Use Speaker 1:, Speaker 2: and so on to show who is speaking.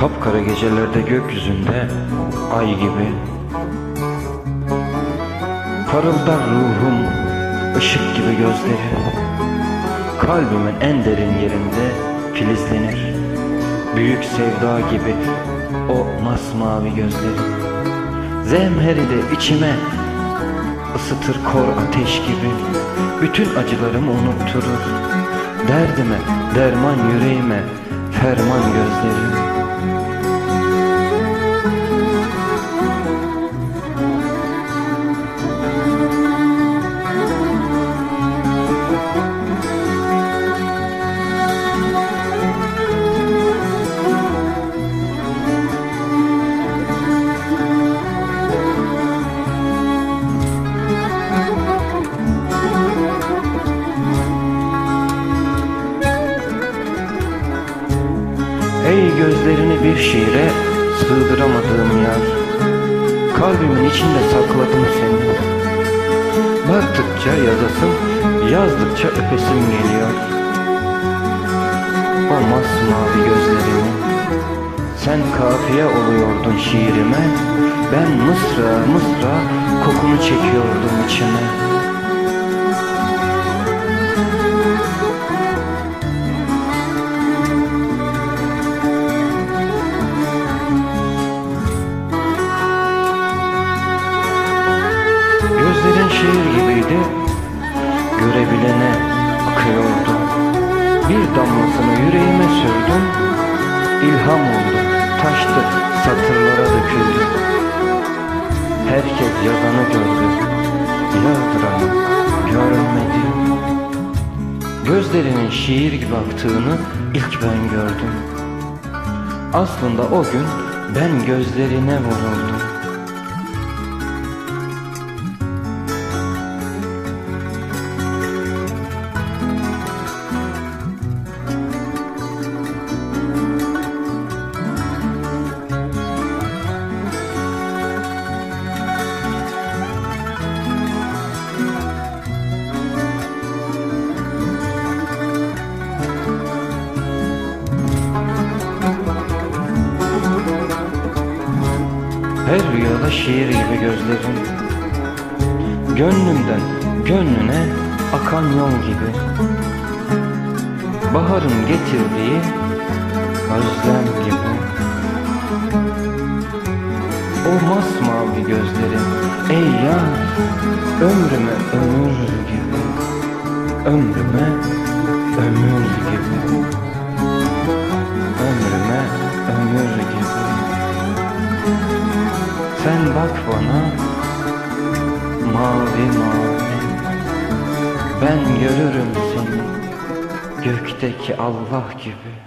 Speaker 1: Kapkara gecelerde gökyüzünde ay gibi. Parıldar ruhum ışık gibi gözleri. Kalbimin en derin yerinde filizlenir. Büyük sevda gibi o masmavi gözleri. Zemheri de içime ısıtır kor ateş gibi. Bütün acılarımı unutturur. Derdime derman yüreğime ferman gözleri gözlerini bir şiire sığdıramadığım yer. Kalbimin içinde sakladım seni. Baktıkça yazasım, yazdıkça öpesim geliyor. O masmavi gözlerini Sen kafiye oluyordun şiirime. Ben mısra mısra kokunu çekiyordum içime gibiydi Görebilene akıyordu Bir damlasını yüreğime sürdüm. İlham oldu Taştı satırlara döküldü Herkes yazanı gördü. Yazdıranı görmedi. Gözlerinin şiir gibi aktığını ilk ben gördüm. Aslında o gün ben gözlerine vuruldum Her rüyada şiir gibi gözlerin Gönlümden gönlüne akan yol gibi. Baharın getirdiği özlem gibi. O masmavi gözlerin ey yar Ömrüme ömür gibi. Ömrüme ömür sen bak bana mavi mavi. Ben görürüm seni gökteki Allah gibi